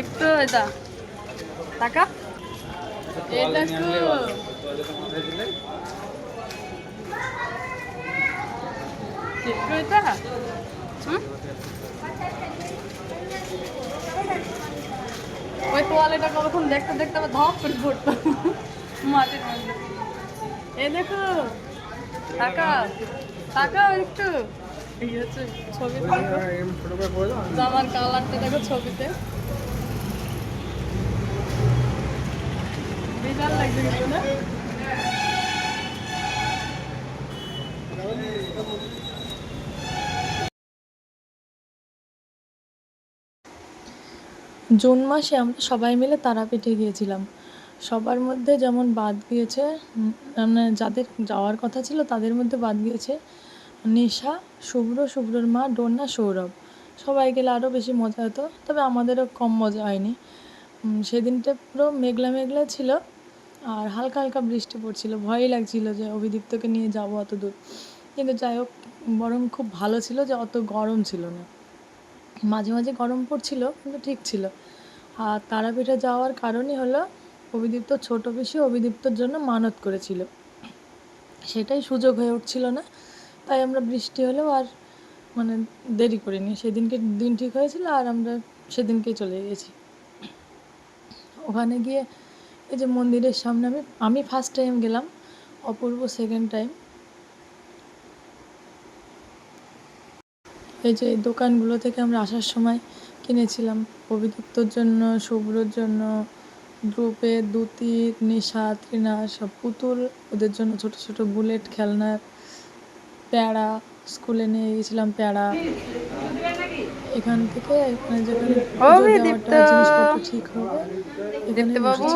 একটু এটা টাকা এটা একটু একটু এটা ওই তোয়ালেটা কখন দেখতে দেখতে আবার ধপ করে পড়তো মাটির মধ্যে এই দেখো টাকা টাকা একটু ছবিতে। জামার কালারটা দেখো ছবিতে লাগছে কিন্তু না জুন মাসে আমরা সবাই মিলে তারাপীঠে গিয়েছিলাম। সবার মধ্যে যেমন বাদ গিয়েছে মানে যাদের যাওয়ার কথা ছিল তাদের মধ্যে বাদ গিয়েছে নিশা, শুভ্র, শুভ্রর মা, ডোনা, সৌরভ। সবাই গেলে আরও বেশি মজা হতো, তবে আমাদেরও কম মজা হয়নি। সেদিনটা পুরো মেঘলা মেঘলা ছিল। আর হালকা হালকা বৃষ্টি পড়ছিল, ভয়ই লাগছিল যে অভিদীপ্তকে নিয়ে যাব অত দূর। কিন্তু যাই হোক, বরং খুব ভালো ছিল যে অত গরম ছিল না। মাঝে মাঝে গরম পড়ছিল, কিন্তু ঠিক ছিল। আর তারাপীঠে যাওয়ার কারণই হলো, অভিদীপ্ত ছোট বেশি অভিদীপ্তর জন্য মানত করেছিল। সেটাই সুযোগ হয়ে উঠছিল না, তাই আমরা বৃষ্টি হলেও আর মানে দেরি করিনি। সেদিনকে দিন ঠিক হয়েছিল আর আমরা সেদিনকেই চলে গেছি। ওখানে গিয়ে এই যে মন্দিরের সামনে আমি আমি ফার্স্ট টাইম গেলাম, অপূর্ব সেকেন্ড টাইম এই যে দোকানগুলো থেকে আমরা আসার সময় কিনেছিলাম পবিত্রর জন্য শুভ্রর জন্য ধ্রুপের দ্যুতি নিশা তৃণা সব পুতুল, ওদের জন্য ছোট ছোট বুলেট খেলনা প্যাড়া স্কুলে নিয়ে গেছিলাম প্যাড়া এখান থেকে যেখানে দেওয়াটা জিনিসপত্র ঠিক হবে এখানে বাবু।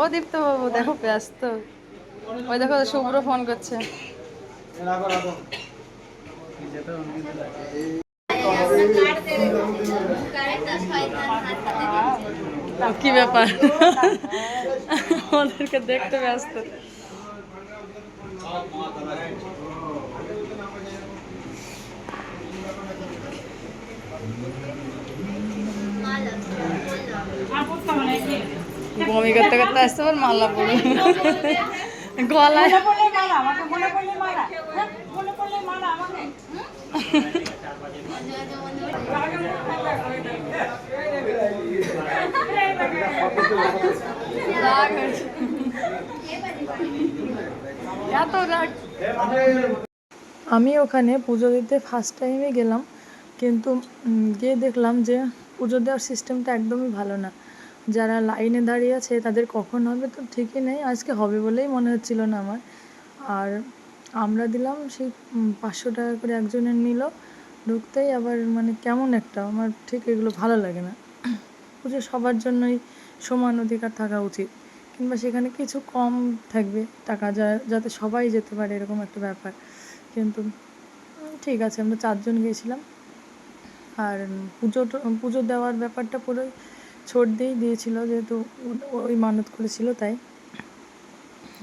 ও দীপ্ত বাবু দেখো ব্যস্ত। ওই দেখো শুভ্র ফোন করছে। কি ব্যাপার? ওদেরকে দেখতে ব্যস্ত। বমি করতে করতে আসতে পার। মালা পড়ে আমি ওখানে পুজো দিতে ফার্স্ট টাইমে গেলাম। কিন্তু গিয়ে দেখলাম যে পুজো দেওয়ার সিস্টেমটা একদমই ভালো না। যারা লাইনে দাঁড়িয়ে আছে, তাদের কখন হবে তো ঠিকই নেই। আজকে হবে বলেই মনে হচ্ছিল না আমার। আর আমরা দিলাম সেই পাঁচশো টাকা করে একজনের নিল। ঢুকতেই আবার মানে কেমন একটা, আমার ঠিক এগুলো ভালো লাগে না। পুজো সবার জন্যই সমান অধিকার থাকা উচিত। কিংবা সেখানে কিছু কম থাকবে, টাকা যা- যাতে সবাই যেতে পারে, এরকম একটা ব্যাপার। কিন্তু ঠিক আছে, আমরা চারজন গিয়েছিলাম। আর পুজো পুজো দেওয়ার ব্যাপারটা পুরোই ছোট দিয়েই দিয়েছিল, যেহেতু ওই মানত করেছিল তাই।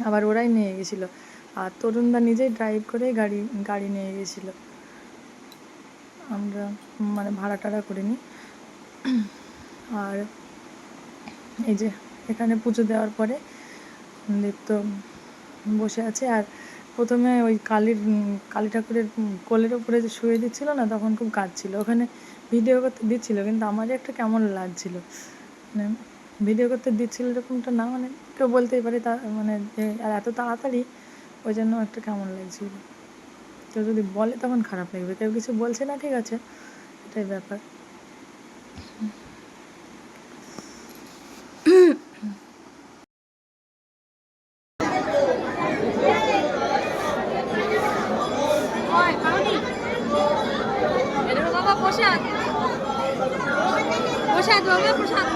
আবার ওরাই নিয়ে গেছিল। আর তরুণদা নিজেই ড্রাইভ করে গাড়ি গাড়ি নিয়ে গেছিল। আমরা মানে ভাড়া টাড়া করিনি আর এই যে এখানে পুজো দেওয়ার পরে দীপ্ত বসে আছে আর প্রথমে ওই কালীর, কালী ঠাকুরের কোলের ওপরে যে শুয়ে দিচ্ছিল না, তখন খুব কাঁদছিল। ওখানে ভিডিও করতে দিচ্ছিল, কিন্তু আমারই একটা কেমন লাগছিল। মানে ভিডিও করতে দিচ্ছিল এরকমটা না মানে কেউ বলতেই পারে তা মানে আর এত তাড়াতাড়ি? ওই জন্য একটা কেমন লাগছিল। কেউ যদি বলে তখন খারাপ লাগবে, কেউ কিছু বলছে না, ঠিক আছে। এটাই ব্যাপার এটা বাবা প্রসাদ প্রসাদ বাবা প্রসাদ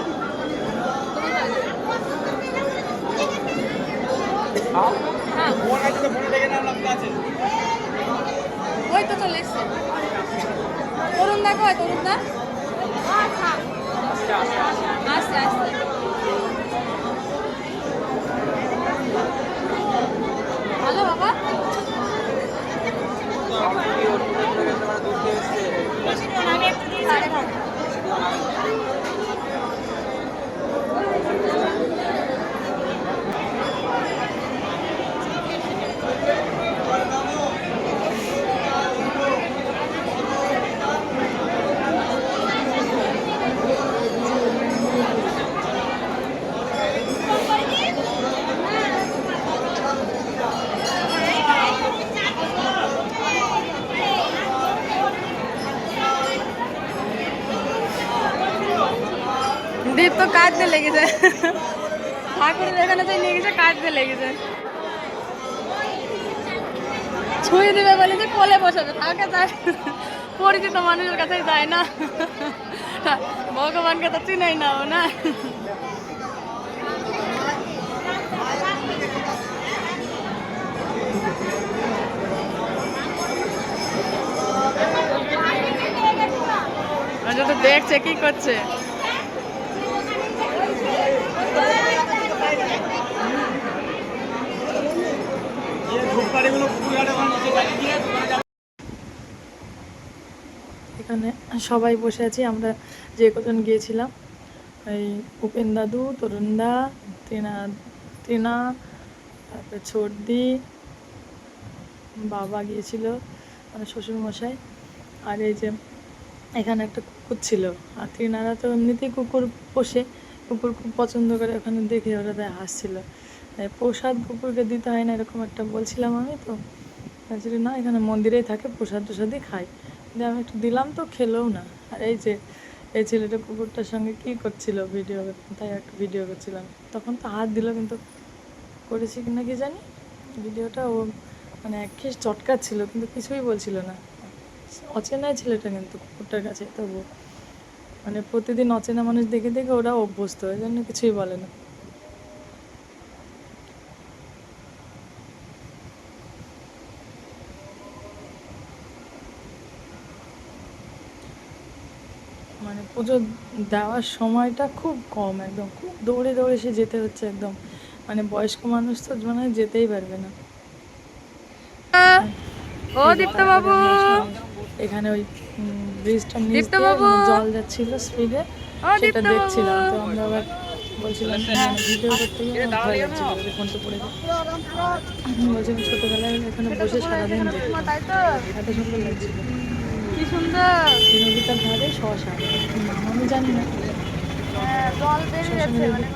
ওই তো চলে এসছে তরুণ দা কয় তরুণ দা আস্তে আস্তে ভালো বাবা দীপ তো কাটতে লেগেছে ঠাকুরের এখানে যে নিয়ে লেগেছে। ছুঁয়ে দিবে বলে যে কোলে বসাবে তাকে তার পরিচিত মানুষের কাছে যায় না। ভগবানকে তো চিনাই না না? আচ্ছা দেখছে, কি করছে? এখানে সবাই বসে আছি, আমরা যে কজন গিয়েছিলাম, এই উপেন দাদু তরুণদা টিনা টিনা তারপরে ছর্দি বাবা গিয়েছিল মানে শ্বশুরমশাই, আর এই যে এখানে একটা কুকুর ছিল, আর তিনারা তো এমনিতেই কুকুর পোষে, কুকুর খুব পছন্দ করে, ওখানে দেখে ওরা তাই হাসছিল। প্রসাদ কুকুরকে দিতে হয় না, এরকম একটা বলছিলাম আমি তো। বলছিল না, এখানে মন্দিরেই থাকে, প্রসাদ টসাদই খাই। দিয়ে আমি একটু দিলাম তো, খেলেও না। আর এই যে, এই ছেলেটা কুকুরটার সঙ্গে কি করছিল ভিডিও তাই একটু ভিডিও করছিলাম। তখন তো হাত দিল, কিন্তু করেছি কি না কি জানি? ভিডিওটা ও মানে এক খেস চটকাচ্ছিল, কিন্তু কিছুই বলছিল না। অচেনাই ছেলেটা কিন্তু কুকুরটার কাছে তবু মানে প্রতিদিন অচেনা মানুষ দেখে দেখে ওরা অভ্যস্ত ওই জন্য কিছুই বলে না মানে পুজো দেওয়ার সময়টা খুব কম একদম। খুব দৌড়ে দৌড়ে সে যেতে হচ্ছে একদম। মানে বয়স্ক মানুষ তো মানে যেতেই পারবে না। ও দীপ্ত বাবু এখানে ওই ব্রিজটা নিচ! মানে জল যাচ্ছিল স্পিডে সেটা দেখছিলাম। তো আমরা আবার বলছিলাম ভিডিও করতে গিয়ে আমার ভয় লাগছিল যে ফোনটা পড়ে বলছিলাম ছোটোবেলায় এখানে বসে সারাদিন এত সুন্দর লাগছিল। কি সুন্দর। নদীটার ধারে শশা আমি জানি না। হ্যাঁ, মানে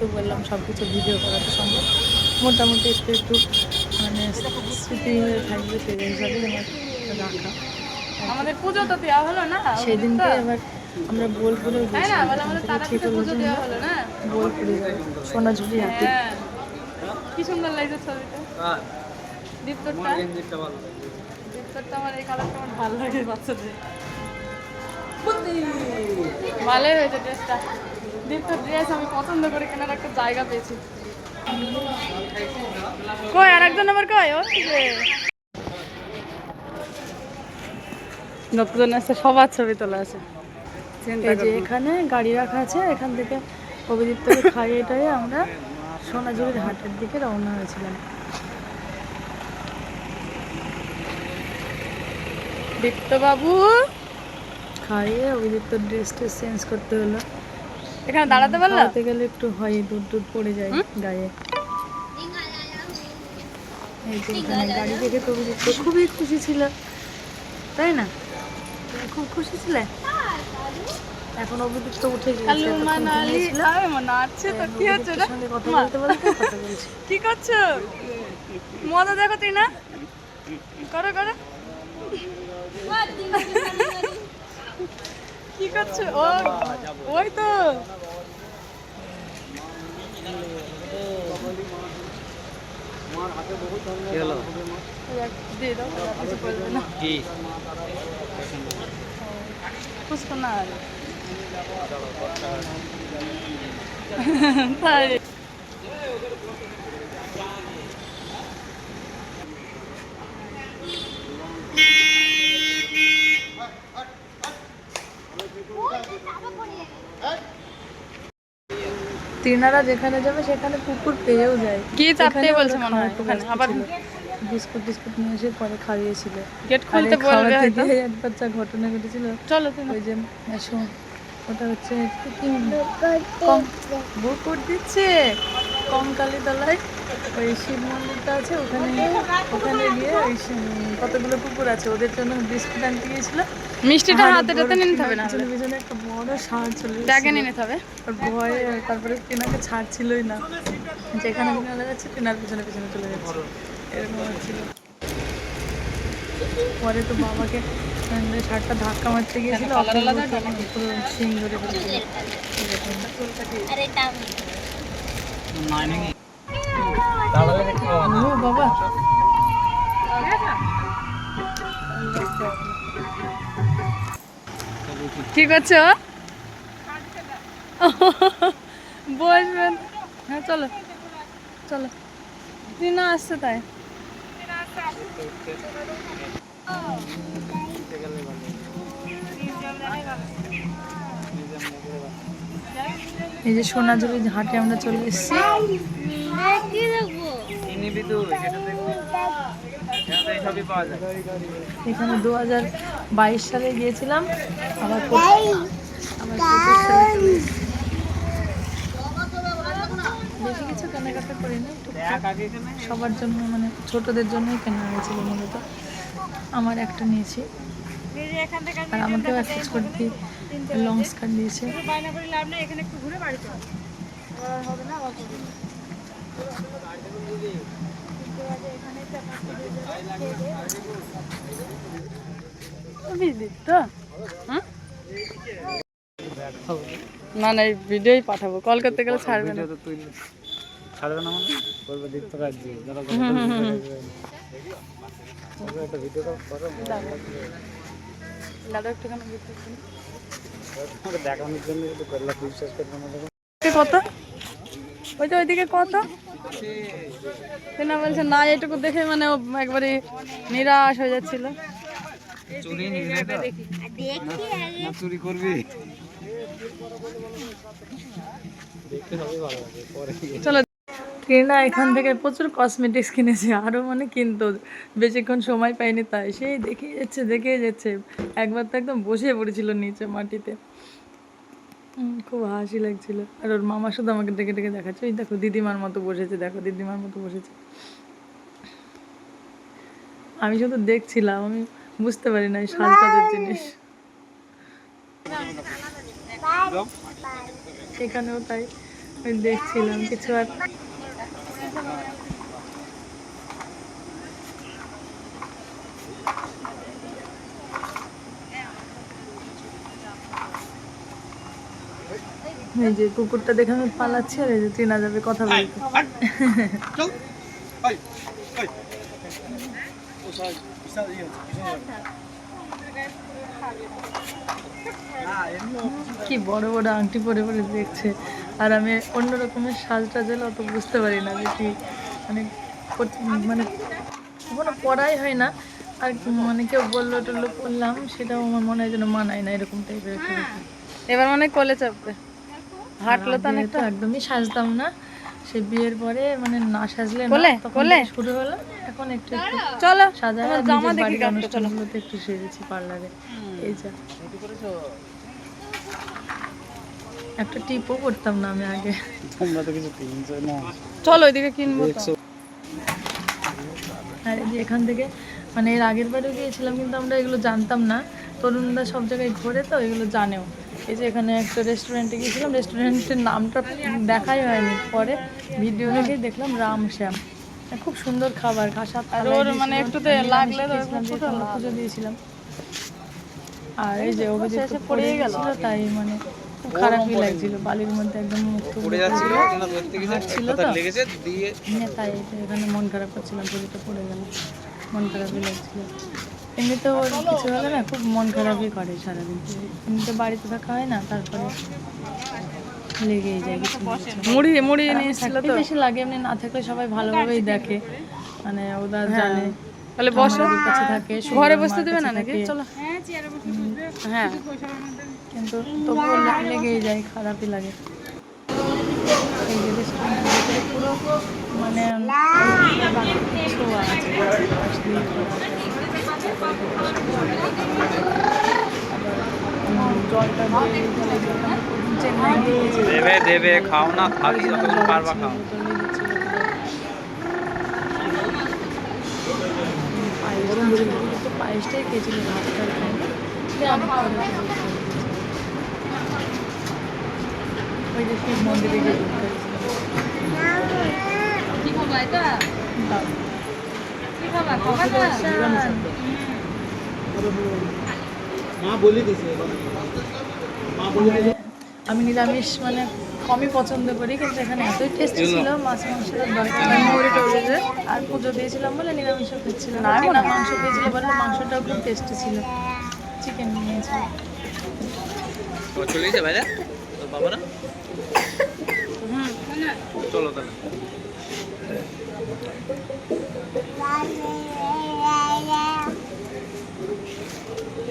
তো বললাম সব কিছু ভিডিও করা তো সম্ভব। মোটামুটি একটু একটু মানে স্মৃতি হয়ে থাকবে সেই হিসাবে আমার রাখা। আমাদের পুজো তো দেওয়া হলো না সেই দিনকে এবার আমরা বোলপুরে ঠিক হলো দেওয়া হলো না? বোলপুরে সোনাঝুরি হাতি। হ্যাঁ। কি সুন্দর লাগছে ছবিটা। দীপ্তরটা? দীপ্তরটা আমার এই কালারটা আমার ভালো লাগে বাচ্চাদের। ভালোই হয়েছে ড্রেসটা দীপ্তর ড্রেস আমি পছন্দ করে কেনার একটা জায়গা পেয়েছি। কই আর একজন আবার কই? ও এই যে। নতুন আছে সবার ছবি তোলা আছে। এই যে এখানে গাড়ি রাখা আছে এখান থেকে অভিজিৎতকে খাইয়ে টাইয়ে আমরা সোনাঝুরির হাটের দিকে রওনা হয়েছিলাম। দীপ্তবাবু খাইয়ে অভিজিৎতর ড্রেস ট্রেস চেঞ্জ করতে হলো। এখানে দাঁড়াতে পারল? খাওয়াতে গেলে একটু হয় দুধ দুধ পড়ে যায় গায়ে। এই যে এখানে গাড়ি দেখে তো অভিজিৎ তো খুবই খুশি ছিল তাই না? খুব খুশি ছিলে? এখন অভিজিৎ তো উঠে সঙ্গে কথা বলতে বলতে কথা বলছি। কি করছ মজা দেখো তুই না? করো করো। কি করছ? ও ওই তো। ওই কিছু বলবে না। তাই। তিনারা যেখানে যাবে সেখানে কুকুর পেয়েও যায়। কি এখানেও বলছে মনে হয় ওখানে আবার। বিস্কুট টিস্কুট নিয়ে এসে পরে খাইয়েছিল। গেট খুলতে বলবে হয়তো। একবার যা ঘটনা ঘটেছিল চলো তুমি। ওই যে এসো ওটা হচ্ছে কি কম বুকুর দিচ্ছে কঙ্কালী তলায় ওই শিব মন্দিরটা আছে ওখানে ওখানে গিয়ে ওই সি- কতগুলো কুকুর আছে ওদের জন্য বিস্কুট আনতে গিয়েছিল। মিষ্টিটা হাতে টাতে নিয়ে নিতে হবে না পিছনে পিছনে একটা বড় ষাঁড় চলে ব্যাগে নিয়ে নিতে হবে। ওর ভয়ে তারপরে টিনাকে ছাড়ছিলই না। যেখানে টিনা যাচ্ছে টিনার পিছনে পিছনে চলে যাচ্ছে। এরকম হচ্ছিল। পরে তো বাবাকে রেস্টুরেন্টে শার্টটা ধাক্কা মারতে গিয়েছিল কেন? পুরো শিং ধরে ফেলেছিল এরকম। বাবা কি করছ বসবেন হ্যাঁ চলো। চলো। টিনা আসছে তাই। এই যে সোনাঝুরি ঘাটে আমরা চলে এসেছি। এখানে দু হাজার বাইশ সালে গিয়েছিলাম আবার। বেশি কিছু কেনাকাটা করি না সবার জন্য মানে ছোটদের জন্যই কেনা হয়েছিল মূলত। আমার একটা নিয়েছি। আর আমাকেও একটা ছোট্ট লং স্কার্ট দিয়েছে তো না না। এই ভিডিওই পাঠাবো। কল করতে গেলে ছাড়বে না। ছাড়বে না মানে? বলবে দীপ্ত কাজ। দিয়ে যারা একটা ভিডিও করো দাদা একটুখানি দেখানোর জন্য না কত? ওই তো ওইদিকে কত? না বলছে না এটুকু দেখে মানে ও একবারে নিরাশ হয়ে যাচ্ছিল। চুরি করবি দেখতে সবই ভালো লাগে পরে গিয়ে চলো ট্রেনা এখান থেকে প্রচুর কসমেটিক্স কিনেছে। আরও মানে কিনতো। বেশিক্ষণ সময় পাইনি তাই। সেই দেখে যাচ্ছে দেখে যাচ্ছে। একবার তো একদম বসে পড়েছিল নিচে মাটিতে। খুব হাসি লাগছিল। আর ওর মামা শুধু আমাকে ডেকে ডেকে দেখাচ্ছে। ওই দেখো দিদিমার মতো বসেছে। দেখো দিদিমার মতো বসেছে। আমি শুধু দেখছিলাম আমি বুঝতে পারি না এই সাজটাজের জিনিস। এখানেও তাই। আমি দেখছিলাম কিছু আর। এই যে কুকুরটা দেখে আমি পালাচ্ছি আর এই যে চেনা যাবে কথা বলতে। কি বড় বড় আংটি পরে পরে দেখছে। আর আমি অন্য রকমের সাজ টাজেল অত বুঝতে পারি না যে কি মানে মানে কোনো পড়াই হয় না। আর মানে কেউ বলল টললো করলাম সেটাও আমার মনে হয় যেন মানায় না এরকম টাইপের এবার মানে কলে চাপবে হাঁটলো তো আগে অনেকটা? তো একদমই সাজতাম না। সে বিয়ের পরে মানে না সাজলে না, তখন শুরু হলো। এখন একটু একটু চলো সাজা জামা দেখি অনুষ্ঠানগুলোতে একটু সেজেছি পার্লারে। এই যা। একটা টিপও করতাম না আমি আগে। তোমরা তো কিছু কিনছো না? চলো ওইদিকে কিনবো তো। আর এই যে এখান থেকে মানে এর আগের বারেও গিয়েছিলাম কিন্তু আমরা এগুলো জানতাম না। তরুণরা সব জায়গায় ঘোরে তো এগুলো জানেও। এই যে এখানে একটা রেস্টুরেন্টে গিয়েছিলাম রেস্টুরেন্টের নামটা দেখাই হয়নি। পরে ভিডিও দেখে দেখলাম রাম শ্যাম। খুব সুন্দর খাবার খাসা মানে একটুতে লাগলে পুজো দিয়েছিলাম। আর এই যে অভিজিৎ পড়ে গেছিল তাই মানে খুব খারাপই লাগছিল বালির মধ্যে একদম মুখ পড়ে যাচ্ছিল ছিল তো। লেগেছে দিয়ে হ্যাঁ তাই এখানে মন খারাপ করছিলাম পুজোটা পড়ে গেল মন খারাপই লাগছিল। এমনিতে ওর কিছু হলে না খুব মন খারাপই করে সারাদিন। এমনিতে বাড়িতে থাকা হয় না তারপরে লেগেই যায় কিছু মুড়ি মুড়ি নিয়ে আমার এসেছিল তো? বেশি লাগে এমনি না থাকলে সবাই ভালোভাবেই দেখে। মানে ওরা জানে। তাহলে বসো। কাছে থাকে ঘরে বসতে দেবে না নাকি? চলো। হ্যাঁ কিন্তু তবুও লেগেই যায় খারাপই লাগে। পুরো মানে ছোঁয়া আছে। দেবে দেবে খাও না থাকি যতক্ষণ পারবা খাও। পায়েসটাই খেয়েছিল মন্দিরে গিয়ে কি। আমি নিরামিষ মানে কমই পছন্দ করি কিন্তু এখানে এতই টেস্টি ছিল মাছ মাংসের দরকার আর পুজো দিয়েছিলাম বলে নিরামিষও খাচ্ছিলাম। না না। মাংস দিয়েছিল বলে মাংসটাও খুব টেস্টি ছিল। চিকেন নিয়েছি। চলে গেছে বাবারা চলো তাহলে।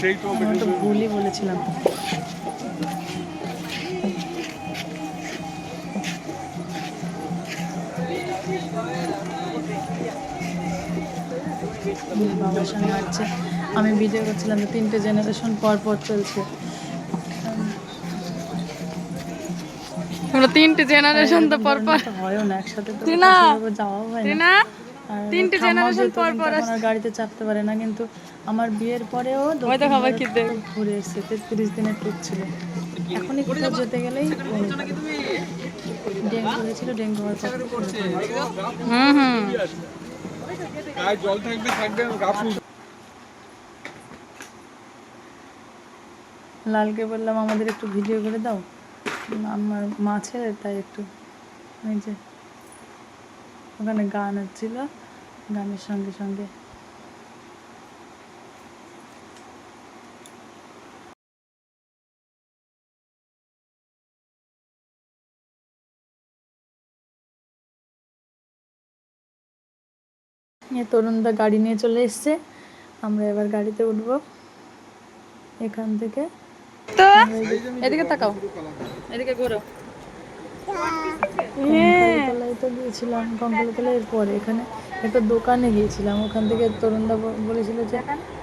আমি তো ভুলই বলেছিলাম। বাবার সঙ্গে হাঁটছে আমি ভিডিও করছিলাম তো তিনটে জেনারেশন পর পর চলছে। তিনটে জেনারেশন তো পর পর তো হয়ও না একসাথে তো যাওয়াও হয় না। তিনটে যেত, পর পর আর গাড়িতে চাপতে পারে না কিন্তু আমার বিয়ের পরেও ওই দক্ষিণ দেখো আবার ভারত কি দেখ। তো ঘুরে এসছে তেত্রিশ দিনের ট্যুর ছিল। এখনই কোথাও যেতে গেলেই ডেঙ্গু হয়েছিল ডেঙ্গু হওয়ার হুম হুম। জল থাকবে থাকবে লালকে বললাম আমাদের একটু ভিডিও করে দাও। আমার মাছের তাই একটু এই যে ওখানে গান হচ্ছিল। গানের সঙ্গে সঙ্গে। তরুণদা গাড়ি নিয়ে চলে এসছে। আমরা এবার গাড়িতে উঠবো। এখান থেকে তো এদিকে তাকাও। এদিকে ঘোরো। কঙ্কালতলায় তো গিয়েছিলাম। কঙ্কালতলায় এর পরে এখানে একটা দোকানে গিয়েছিলাম ওখান থেকে তরুণদা বলেছিল যে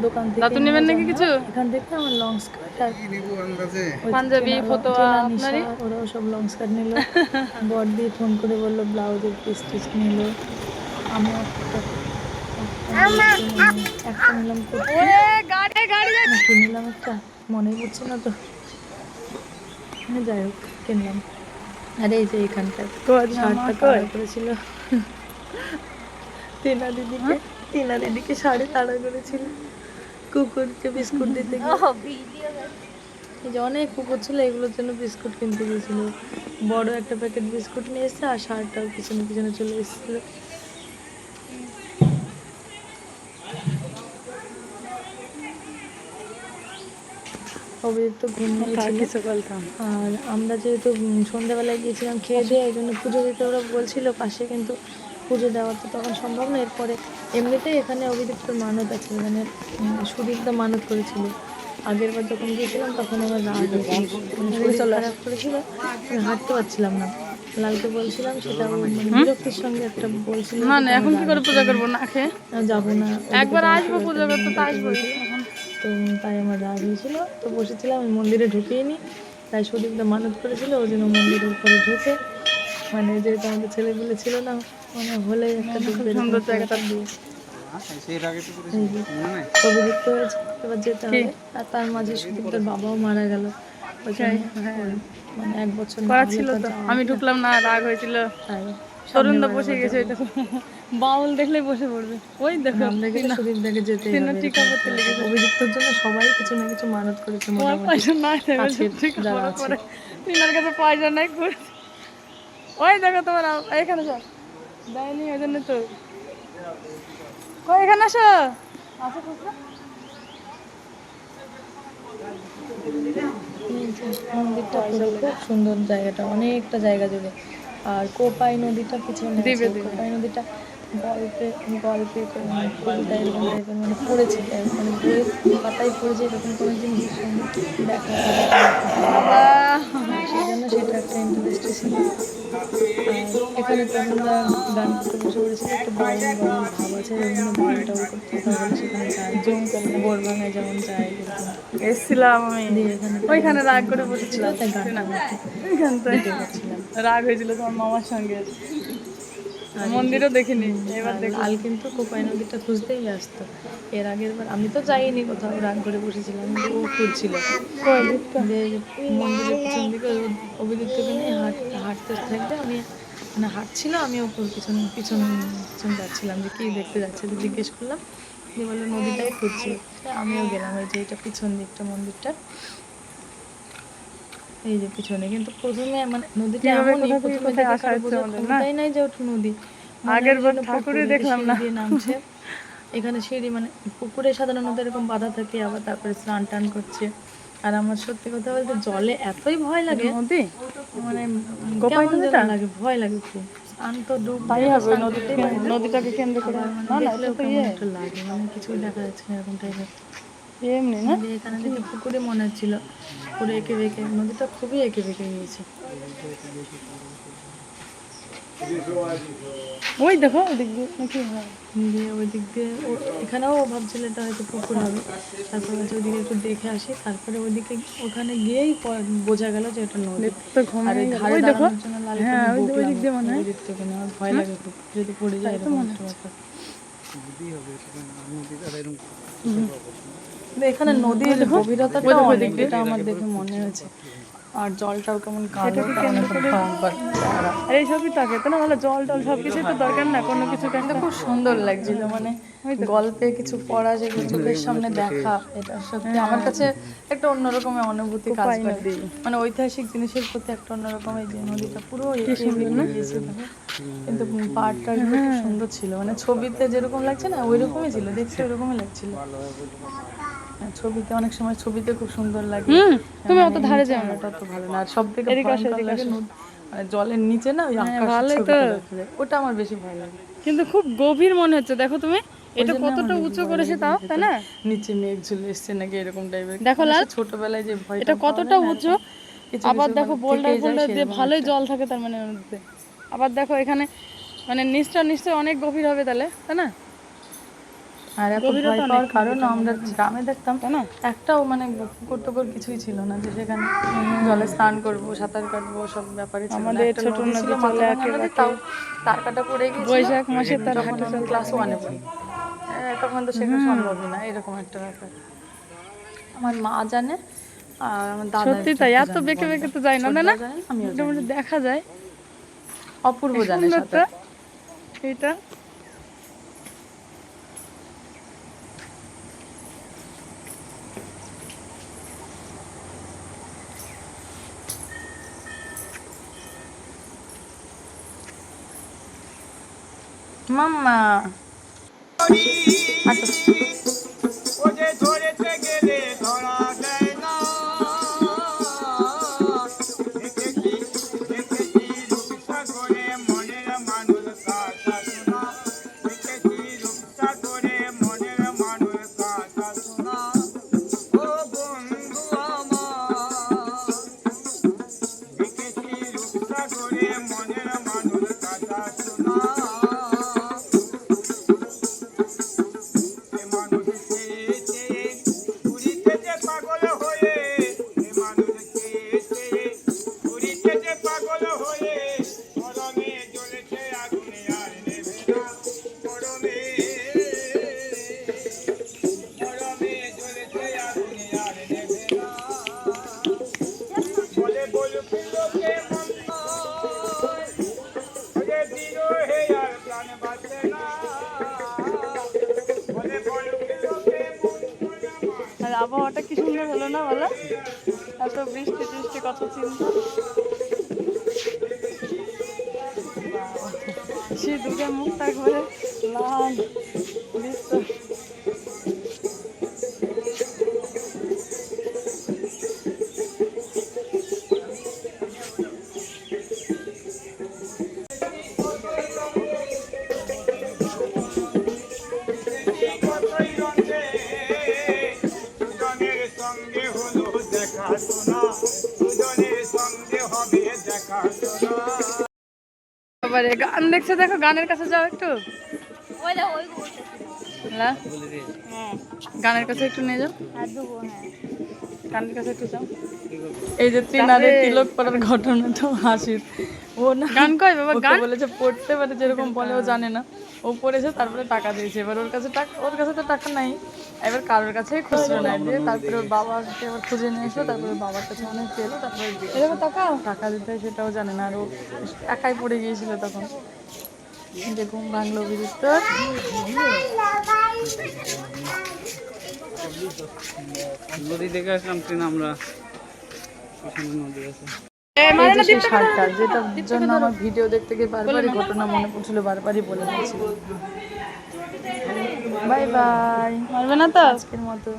দোকান থেকে দাতু নেবেন নাকি কিছু? এখান থেকে আমার লং স্কার্ট আর পাঞ্জাবি, ফতোয়া আপনারই? ওরাও সব লং স্কার্ট নিল। বর দিয়ে ফোন করে বলল ব্লাউজের পিস টিস নিল। আমি একটা নিলাম কুর্তি গাড়ি গাড়ি না কি নিলাম একটা। মনে পড়ছে না তো। হ্যাঁ, যাই হোক কিনলাম। আরে এই যে এখানকার করেছিল টিনা দিদিকে টিনা দিদিকে শাড়ি তাড়া করেছিল। কুকুরকে বিস্কুট দিতে এই যে অনেক কুকুর ছিল এগুলোর জন্য বিস্কুট কিনতে গিয়েছিল। বড় একটা প্যাকেট বিস্কুট নিয়ে এসছে আর শার্টটাও পিছনে পিছনে চলে এসেছিল। অভিজিৎ তো ঘুমিয়েছিল আর আমরা যেহেতু সন্ধ্যাবেলায় গিয়েছিলাম খেয়ে দিয়ে এই জন্য পুজো দিতে ওরা বলছিল পাশে কিন্তু পুজো দেওয়া তো তখন সম্ভব না। এরপরে এমনিতেই এখানে অভিযুক্ত মানত আছে মানে সুদীপদা মানত করেছিল। আগের বার যখন গিয়েছিলাম তখন আমার রাগ মানে খারাপ করেছিল আমি হাঁটতে পারছিলাম না। লালকে বলছিলাম সেটা মানে বিরক্তির সঙ্গে একটা বলছিল না না এখন কি করে পূজা করব? না খেয়ে? যাব না। একবার আসব পুজো করতে তো আসব তো তাই আমার রাগ হয়েছিল। তো বসেছিলাম আমি মন্দিরে ঢুকিয়ে নি। তাই সুদীপদা মানত করেছিল ওই জন্য মন্দিরের উপরে ঢুকে। মানে যেহেতু আমাদের ছেলেগুলো ছিল না মানে হলে একটা সুন্দর জায়গাটা দিয়ে। এবার যেতে হবে। আর তার মাঝে সুদীপদার বাবাও মারা গেল। মানে এক বছর করা ছিল তো আমি ঢুকলাম না রাগ হয়েছিল। তরুণদা বসে গেছে দেখো। বাউল দেখলেই বসে পড়বে। ওই দেখো সুদীপদাকে যেতে টিকা লেগেছে অভিযুক্তর জন্য সবাই কিছু না কিছু মানত করেছে তোমার পয়সা তিনার কাছে পয়সা নাই করে ওই দেখো তোমার এখানে সব দেয়নি ওই জন্য তো। কই এখানে আসো। আসো মন্দিরটা খুব সুন্দর জায়গাটা অনেকটা জায়গা জুড়ে। আর কোপাই নদীটা পিছনে। কোপাই নদীটা গল্পে গল্পে মানে কবিতা এরকম টাইপের মানে পড়েছে মানে বইয়ের পাতায় পড়েছে এরকম কোনো দেখা সেই জন্য সেটা একটা ইন্টারেস্ট ছিল। এখানে তরুণরা গান করতে বসে পড়েছিল একটু ভাব আছে ওই জন্য গান টাও করতে সেখানে গান যেমন এরকম। এসছিলাম আমি। ওইখানে রাগ করে ছিল বসেছিলাম। তাই করতে। রাগ হয়েছিল তোমার মামার সঙ্গে। মন্দিরও দেখিনি। এবার লাল কিন্তু কোপাই নদীটা খুঁজতেই আসতো। এর আগের বার আমি তো যাইনি কোথাও রাগ করে বসেছিলাম ও খুঁজছিল। যে মন্দিরের পিছন দিকে থেকে নিয়ে হাঁট হাঁটতে থাকবে আমি মানে হাঁটছিল আমি ওপর পিছন পিছন পিছন যাচ্ছিলাম যে কী দেখতে যাচ্ছে জিজ্ঞেস করলাম। দিয়ে বলল নদীটাই খুঁজছি। আমিও গেলাম ওই যে এটা পিছন দিকটা মন্দিরটা। এই যে পিছনে কিন্তু প্রথমে মানে নদীটা এমনই প্রথমে না? ক্ষমতাই নাই যে নদী আগের বার ঠাকুরই দেখলাম না। নামছে এখানে সিঁড়ি মানে পুকুরে সাধারণত এরকম বাধা থাকে আবার তারপরে স্নান টান করছে আর আমার সত্যি কথা বলতে জলে এতই ভয় লাগে নদী মানে কেমন? লাগে ভয় লাগে খুব স্নান তো ডুব তাই হবে নদীতে না। নদীটাকে কেন্দ্র করে না মানে না কেমন ইয়ে লাগে মানে কিছুই দেখা যাচ্ছে না এরকম টাইপের এমনি না? এখানে দেখে পুকুরে মনে হচ্ছিল। পুরো এঁকে বেঁকে নদীটা খুবই এঁকে বেঁকে গিয়েছে। ওই দেখো ওদিক দিয়ে নাকি? হ্যাঁ দিয়ে ওই দিক দিয়ে ও এখানেও ভাবছিল এটা হয়তো পুকুর হবে। তারপর বলছে ওদিকে একটু দেখে আসি। তারপরে ওদিকে ওখানে গিয়েই বোঝা গেল যে এটা নদী। তো আর এই ধারে ওই দাঁড়ানোর জন্য লাল হ্যাঁ, ওই দিক দিয়ে মনে হয়। ওই দিক থেকে আমার ভয় লাগে খুব। যদি পড়ে যায় এরকম একটা ব্যাপার। এখানে নদীর গভীরতাটা অনেক এটা আমার দেখে মনে হয়েছে। আর জলটাও কেমন কালো কেমন একটা ভয়ঙ্কর চেহারা। আর এই থাকে তো না? ভালো জল টল সব কিছুই তো দরকার না কোনো কিছু কিন্তু খুব সুন্দর লাগছিল মানে গল্পে কিছু পড়া যেগুলো চোখের সামনে দেখা। এটা সত্যি আমার কাছে একটা অন্যরকমের অনুভূতি কাজ করে। মানে ঐতিহাসিক জিনিসের প্রতি একটা অন্যরকম এই যে নদীটা পুরো কিন্তু পাড়টা খুব সুন্দর ছিল মানে ছবিতে যেরকম লাগছে না ওই রকমই ছিল দেখতে ওরকমই লাগছিল। হ্যাঁ, ছবিতে অনেক সময় ছবিতে খুব সুন্দর লাগে। তুমি অত ধারে যাও না। অত ভালো না আর সব থেকে মানে জলের নিচে না ওই আকাশের ছবিটা ওটা আমার বেশি ভয় লাগে। কিন্তু খুব গভীর মনে হচ্ছে। দেখো তুমি এটা কতটা উঁচু করেছে তাও তাই না? নিচে মেঘ ঝুলে এসছে নাকি এরকম টাইপের দেখো লাল, ছোটবেলায় যে ভয় এটা কতটা উঁচু? আবার দেখো বোল্ডার বোল্ডার দিয়ে ভালোই জল থাকে তার মানে আবার দেখো এখানে মানে নিচটা নিশ্চয়ই অনেক গভীর হবে তাহলে তাই না? আর এত ভয় পাওয়ার কারণ আমরা গ্রামে দেখতাম না? একটাও মানে পুকুর কিছুই ছিল না যে সেখানে জলে স্নান করব সাঁতার কাটবো সব ব্যাপারে আমাদের ছোট নদী চলে তাও তার কাটা পড়ে বৈশাখ মাসে তার ক্লাস ওয়ানে পড়ি। তখন তো শেখা সম্ভবই না এরকম একটা ব্যাপার। আমার মা জানে আর আমার দাদা সত্যি তাই এত বেঁকে বেঁকে তো যায় না না দেখা যায়। অপূর্ব জানে এটা। মাম্মা আচ্ছা আর আবহাওয়াটা কি সুন্দর হলো না বলো? এত বৃষ্টি টৃষ্টি কত চিন্তা। সে দুটো মুখটা করে লাল। দেখছে দেখো গানের কাছে যাও একটু। হ্যাঁ। গানের কাছে একটু নিয়ে যাও। হ্যাঁ গানের কাছে একটু যাও। এই যে তিনারে তিলক পড়ার ঘটনা তো হাসির। ও না। গান কয় বাবা? গান বলেছে পড়তে পারে যেরকম বলে ও জানে না। ও পড়েছে তারপরে টাকা দিয়েছে। এবার ওর কাছে টাকা ওর কাছে তো টাকা নাই। এবার কারোর কাছেই খুচরো নাই দিয়ে তারপরে ওর বাবাকে এবার খুঁজে নিয়ে এসো তারপরে বাবার কাছে অনেক পেল তারপরে টাকা? টাকা দিতে সেটাও জানে না। আর ও একাই পড়ে গিয়েছিল তখন। যে ঘুম ভাঙলো বিদ্যুৎ নদী দেখে আসলাম ট্রেন আমরা ওখানে নদী আছে মানে যেটার জন্য আমার ভিডিও দেখতে গিয়ে বারবারই ঘটনা মনে পড়ছিল বারবারই বলে দিয়েছিল বাই বাই। মারবে না তো? আজকের মতো।